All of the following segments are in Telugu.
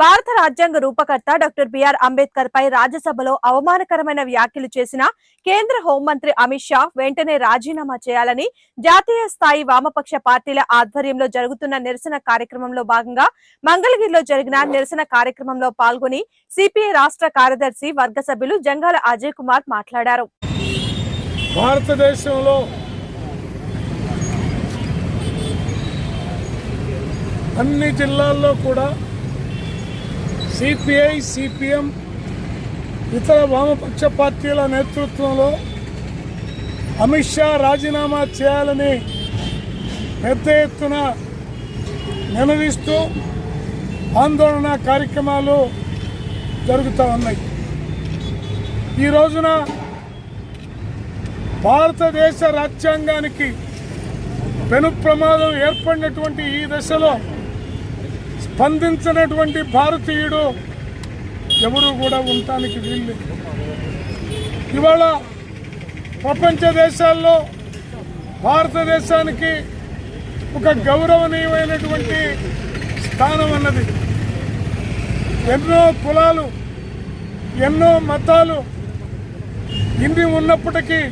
భారత రాజ్యాంగ రూపకర్త డాక్టర్ బిఆర్ అంబేద్కర్ పై రాజ్యసభలో అవమానకరమైన వ్యాఖ్యలు చేసిన కేంద్ర హోంమంత్రి అమిత్ షా వెంటనే రాజీనామా చేయాలని జాతీయ స్థాయి వామపక్ష పార్టీల ఆధ్వర్యంలో జరుగుతున్న నిరసన కార్యక్రమంలో భాగంగా మంగళగిరిలో జరిగిన నిరసన కార్యక్రమంలో పాల్గొని సిపిఐ రాష్ట్ర కార్యదర్శి వర్గ సభ్యులు జంగాల అజయ్ కుమార్ మాట్లాడారు. భారతదేశంలో అన్ని జిల్లాల్లో కూడా సిపిఐ సిపిఎం ఇతర వామపక్ష పార్టీల నేతృత్వంలో అమిత్ షా రాజీనామా చేయాలని పెద్ద ఎత్తున నిలదీస్తూ ఆందోళన కార్యక్రమాలు జరుగుతూ ఉన్నాయి. ఈ రోజున భారతదేశ రాజ్యాంగానికి పెను ప్రమాదం ఏర్పడినటువంటి ఈ దశలో స్పందించినటువంటి భారతీయుడు ఎవరు కూడా ఉండటానికి వీళ్ళు ఇవాళ ప్రపంచ దేశాల్లో భారతదేశానికి ఒక గౌరవనీయమైనటువంటి స్థానం అన్నది. ఎన్నో కులాలు ఎన్నో మతాలు ఇన్ని ఉన్నప్పటికీ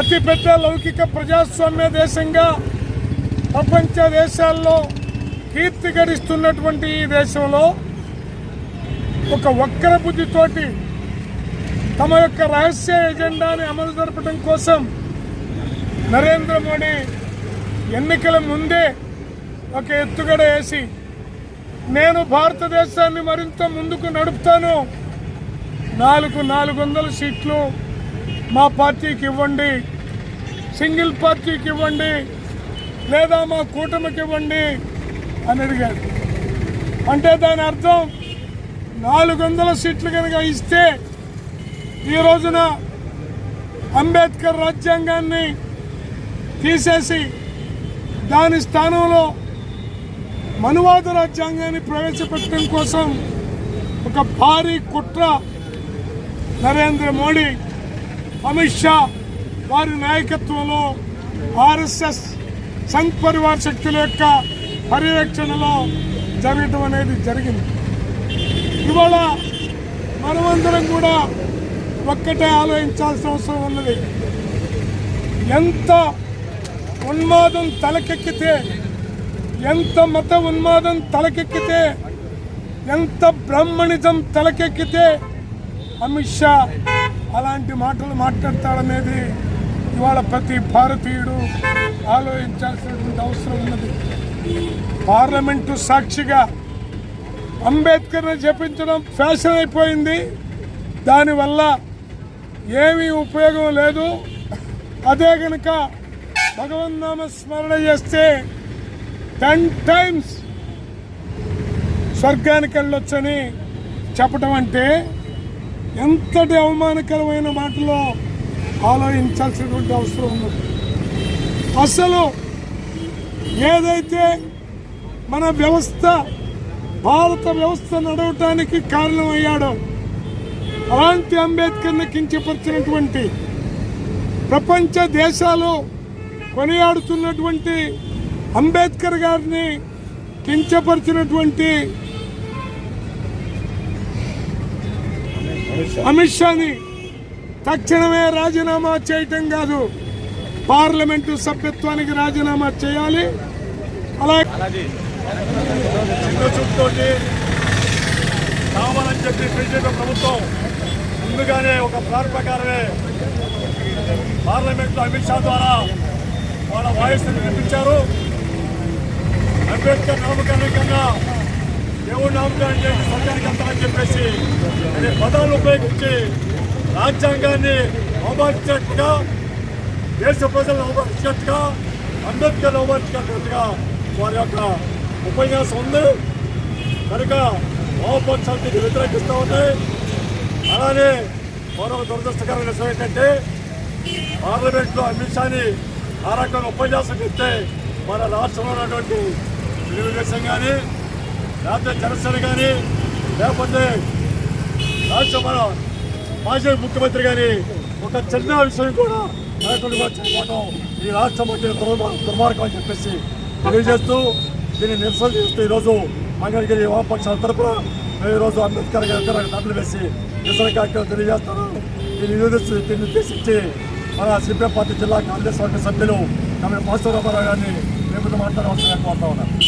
అతిపెద్ద లౌకిక ప్రజాస్వామ్య దేశంగా ప్రపంచ దేశాల్లో కీర్తి గడిస్తున్నటువంటి ఈ దేశంలో ఒక వక్ర బుద్ధితోటి తమ యొక్క రహస్య ఎజెండాని అమలు జరపడం కోసం నరేంద్ర మోడీ ఎన్నికల ముందే ఒక ఎత్తుగడ వేసి నేను భారతదేశాన్ని మరింత ముందుకు నడుపుతాను. నాలుగు నాలుగు వందల సీట్లు మా పార్టీకి ఇవ్వండి. సింగిల్ పార్టీకి ఇవ్వండి. లేదా మా కూటమికి ఇవ్వండి. అని అడిగాడు. అంటే దాని అర్థం నాలుగు వందల సీట్లు కనుక ఇస్తే ఈ రోజున అంబేద్కర్ రాజ్యాంగాన్ని తీసేసి దాని స్థానంలో మనువాద రాజ్యాంగాన్ని ప్రవేశపెట్టడం కోసం ఒక భారీ కుట్ర నరేంద్ర మోడీ అమిత్ షా వారి నాయకత్వంలో ఆర్ఎస్ఎస్ సంఘ్ పరివార్ శక్తుల యొక్క పర్యవేక్షణలో జరగటం అనేది జరిగింది. ఇవాళ మనమందరం కూడా ఒక్కటే ఆలోచించాల్సిన అవసరం ఉన్నది. ఎంత ఉన్మాదం తలకెక్కితే ఎంత మత ఉన్మాదం తలకెక్కితే ఎంత బ్రాహ్మణిజం తలకెక్కితే అమిత్ షా అలాంటి మాటలు మాట్లాడతాడనేది ఇవాళ ప్రతి భారతీయుడు ఆలోచించాల్సినటువంటి అవసరం ఉన్నది. పార్లమెంటు సాక్షిగా అంబేద్కర్ని జపించడం ఫ్యాషన్ అయిపోయింది. దానివల్ల ఏమీ ఉపయోగం లేదు. అదే కనుక భగవన్నామ స్మరణ చేస్తే టెన్ టైమ్స్ స్వర్గానికి వెళ్ళొచ్చని చెప్పటం అంటే ఎంతటి అవమానకరమైన మాటలో ఆలోచించాల్సినటువంటి అవసరం ఉన్నది. అసలు ఏదైతే మన వ్యవస్థ భారత వ్యవస్థ నడవటానికి కారణమయ్యాడో అలాంటి అంబేద్కర్ని కించపరిచినటువంటి ప్రపంచ దేశాలు కొనియాడుతున్నటువంటి అంబేద్కర్ గారిని కించపరిచినటువంటి అమిత్ షాని తక్షణమే రాజీనామా చేయటం కాదు. పార్లమెంటు సభ్యత్వానికి రాజీనామా చేయాలి. అలాగే. చిన్న చూపుతోటి కావాలని చెప్పి బీజేపీ ప్రభుత్వం ముందుగానే ఒక ప్లాన్ ప్రకారమే పార్లమెంట్లో అమిత్ షా ద్వారా వాళ్ళ వాయిస్ని వినిపించారు. అంబేద్కర్ నామకరణం కన్నా దేవుడు నామకరణం చేసి స్వర్గానికి అని చెప్పేసి అనే పదాలను ఉపయోగించి రాజ్యాంగాన్ని అవమానించినట్టుగా దేశ ప్రజలను అవమానించినట్టుగా అంబేద్కర్ అవమానించినట్టుగా వారి యొక్క ఉపన్యాసం ఉంది. కనుక వామపక్షానికి వ్యతిరేకిస్తూ ఉన్నాయి అలానే మరొక దురదృష్టకరమైన విషయం ఏంటంటే పార్లమెంట్లో అమిత్ షాని ఆ రకమైన ఉపన్యాసం ఇస్తే మన రాష్ట్రంలో ఉన్నటువంటి తెలుగుదేశం కానీ లేకపోతే జనసేన కానీ లేకపోతే రాష్ట్ర మన మాజీ ముఖ్యమంత్రి కానీ ఒక చిన్న విషయం కూడా నాయకులుగా చెప్పుకోవడం ఈ రాష్ట్రం వచ్చే దుర్మార్గం అని చెప్పేసి తెలియజేస్తూ దీన్ని నిరసన చేస్తూ ఈరోజు మంగళగిరి వామపక్షాల తరపున మేము ఈరోజు అంబేద్కర్ గారి దగ్గర దండలు వేసి నిరసన కార్యక్రమం తెలియజేస్తాను దీన్ని దీన్ని ఉద్దేశించి మన సిపిఎం పార్టీ జిల్లా కాంగ్రెస్ వర్గ సభ్యులు ఆమె పాస్టర్ రామారావు గారిని మేము మాట్లాడవలసిన కోరుతా ఉన్నారు